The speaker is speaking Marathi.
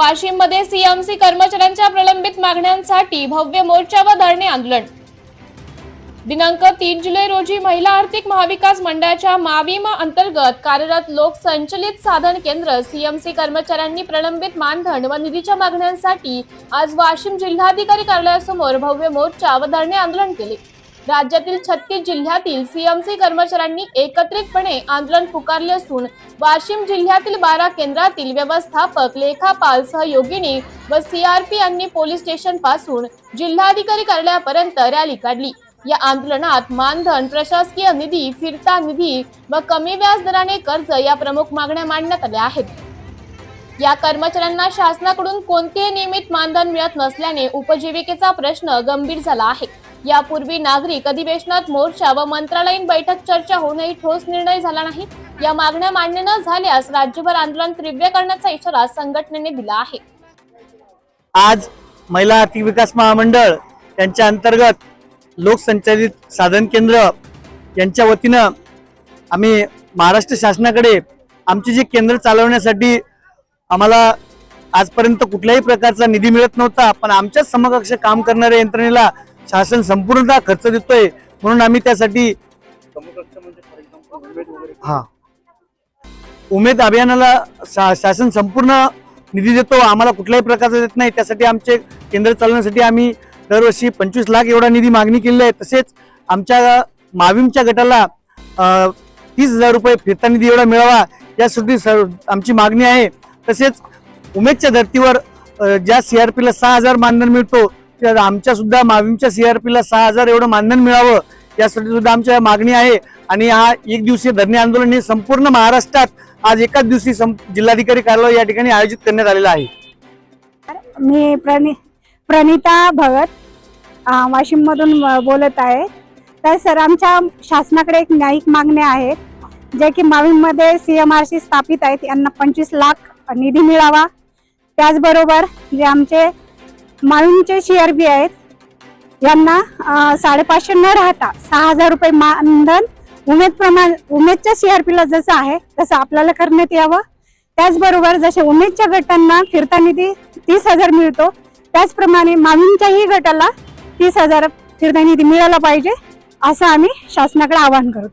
वाशिममध्ये सीएमसी कर्मचाऱ्यांच्या प्रलंबित मागण्यांसाठी भव्य मोर्चा व धरणे आंदोलन. दिनांक तीन जुलै रोजी महिला आर्थिक महाविकास मंडळाच्या माविमा अंतर्गत कार्यरत लोक संचलित साधन केंद्र सीएमसी कर्मचाऱ्यांनी प्रलंबित मानधन व निधीच्या मागण्यांसाठी आज वाशिम जिल्हाधिकारी कार्यालयासमोर भव्य मोर्चा व धरणे आंदोलन केले. राज्यातील छत्तीस जिल्ह्यातील सीएमसी कर्मचाऱ्यांनी एकत्रितपणे आंदोलन पुकारले असून वाशिम जिल्ह्यातील बारा केंद्रातील व्यवस्थापक लेखापाल सहयोगिनी व सीआरपी यांनी पोलीस स्टेशनपासून जिल्हाधिकारी कार्यालयापर्यंत रॅली काढली. या आंदोलनात मानधन प्रशासकीय निधी फिरता निधी व कमी व्याज दराने कर्ज या प्रमुख मागण्या मांडण्यात आल्या आहेत. या कर्मचाऱ्यांना शासनाकडून कोणतेही नियमित मानधन मिळत नसल्याने उपजीविकेचा प्रश्न गंभीर झाला आहे. यापूर्वी नागरिक अधिवेशनात मोर्चा व मंत्रालयीन बैठक चर्चा होऊनही ठोस निर्णय झाला नाही. या मागण्या मान्य न झाल्यास राज्यभर आंदोलन तीव्र करण्याचा इशारा संघटनेने दिला आहे. आज महिला आर्थिक विकास महामंडळ यांच्या अंतर्गत लोकसंचालित साधन केंद्र यांच्या वतीनं आम्ही महाराष्ट्र शासनाकडे आमचे जे केंद्र चालवण्यासाठी आम्हाला आजपर्यंत कुठल्याही प्रकारचा निधी मिळत नव्हता पण आमच्याच समकक्ष काम करणाऱ्या यंत्रणेला शासन संपूर्णतः खर्च देतोय म्हणून आम्ही त्यासाठी हा. उमेद अभियानाला शा- शासन संपूर्ण निधी देतो आम्हाला कुठल्याही प्रकारचा देत नाही त्यासाठी आमचे केंद्र चालवण्यासाठी आम्ही दरवर्षी पंचवीस लाख एवढा निधी मागणी केलेली आहे. तसेच आमच्या माविमच्या गटाला तीस हजार रुपये फिरता निधी एवढा मिळावा यासाठी आमची मागणी आहे. तसेच उमेदच्या धर्तीवर सी ज्या सीआरपीला सहा हजार मानधन मिळतो त्या आमच्या सुद्धा आर सीआरपीला सहा हजार एवढं मानधन मिळावं यासाठी सुद्धा आमच्या मागणी आहे. आणि हा एक दिवसीय धरणे आंदोलन हे संपूर्ण महाराष्ट्रात आज एकाच दिवशी सं- जिल्हाधिकारी कार्यालय या ठिकाणी आयोजित करण्यात आलेलं आहे. मी प्रणि प्रणिता भगत वाशिम मधून बोलत आहे. तर सर आमच्या शासनाकडे एक न्यायिक मागण्या आहेत जे की मावीमध्ये सी एम आर सी स्थापित आहेत यांना पंचवीस लाख निधी मिळावा. त्याचबरोबर जे आमचे माळूंचे सी आर बी आहेत यांना साडेपाचशे न राहता सहा हजार रुपये मानधन उमेद प्रमाण उमेदच्या सी आर पीला जसं आहे तसं आपल्याला करण्यात यावं. त्याचबरोबर जसे उमेदच्या गटांना फिरता निधी तीस हजार मिळतो त्याचप्रमाणे मामींच्याही गटाला तीस हजार फिरता निधी मिळाला पाहिजे असं आम्ही शासनाकडे आवाहन करतो.